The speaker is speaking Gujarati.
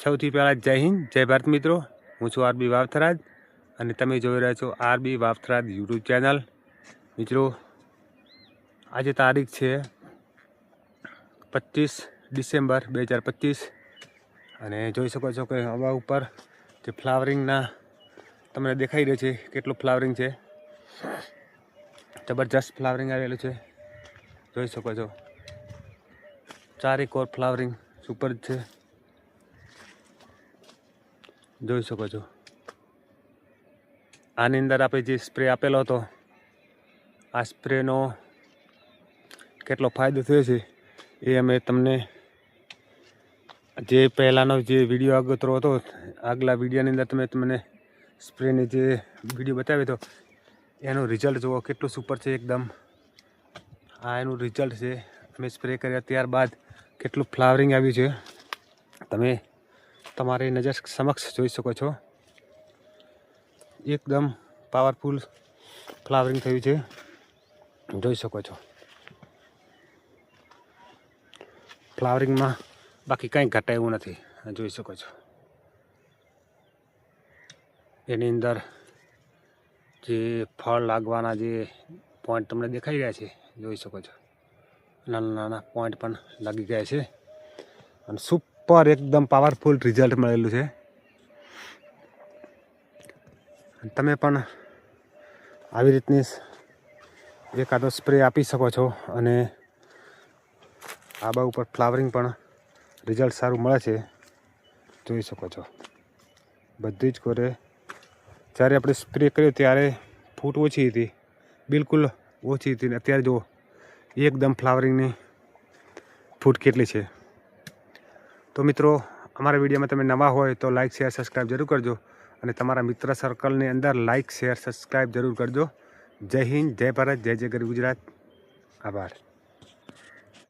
સૌથી પહેલાં જય હિન્દ, જય ભારત મિત્રો. હું છું આરબી વાવથરાજ અને તમે જોઈ રહ્યા છો આરબી વાવથરાજ યુટ્યુબ ચેનલ. મિત્રો, આજે તારીખ છે પચીસ ડિસેમ્બર બે હજાર પચીસ અને જોઈ શકો છો કે હવા ઉપર જે ફ્લાવરિંગના તમને દેખાઈ રહ્યો છે, કેટલું ફ્લાવરિંગ છે. જબરજસ્ત ફ્લાવરિંગ આવેલું છે. જોઈ શકો છો. ચારેક ઓર ફ્લાવરિંગ સુપર છે. જોઈ શકો છો. આની અંદર આપણે જે સ્પ્રે આપેલો હતો, આ સ્પ્રેનો કેટલો ફાયદો થયો છે એ અમે તમને જે પહેલાંનો જે વીડિયો આગતરો હતો, આગલા વિડીયોની અંદર તમે તમને સ્પ્રેની જે વીડિયો બતાવ્યો હતો એનું રિઝલ્ટ જુઓ કેટલું સુપર છે એકદમ. આ એનું રિઝલ્ટ છે, અમે સ્પ્રે કર્યા ત્યારબાદ કેટલું ફ્લાવરિંગ આવ્યું છે. તમે તમારી નજર સમક્ષ જોઈ શકો છો. એકદમ પાવરફુલ ફ્લાવરિંગ થયું છે. જોઈ શકો છો. ફ્લાવરિંગમાં બાકી કંઈ ઘટાયું નથી. જોઈ શકો છો. એની અંદર જે ફળ લાગવાના જે પોઈન્ટ તમને દેખાઈ રહ્યા છે, જોઈ શકો છો. નાના નાના પોઈન્ટ પણ લાગી ગયા છે. અને સુપર એકદમ પાવરફુલ રિઝલ્ટ મળેલું છે. તમે પણ આવી રીતની એકાદો સ્પ્રે આપી શકો છો અને આબા ઉપર ફ્લાવરિંગ પણ રિઝલ્ટ સારું મળે છે. જોઈ શકો છો. બધી જ કોરે. જ્યારે આપણે સ્પ્રે કર્યો ત્યારે ફૂટ ઓછી હતી. બિલકુલ ઓછી હતી. ને અત્યારે જો એકદમ ફ્લાવરિંગની ફૂટ કેટલી છે. તો મિત્રો, અમારા વિડીયોમાં તમે નવા હોય તો લાઇક શેર સબસ્ક્રાઈબ જરૂર કરજો અને તમારા મિત્ર સર્કલની અંદર લાઇક શેર સબસ્ક્રાઈબ જરૂર કરજો. જય હિન્દ, જય ભારત, જય જય ગરી ગુજરાત. આભાર.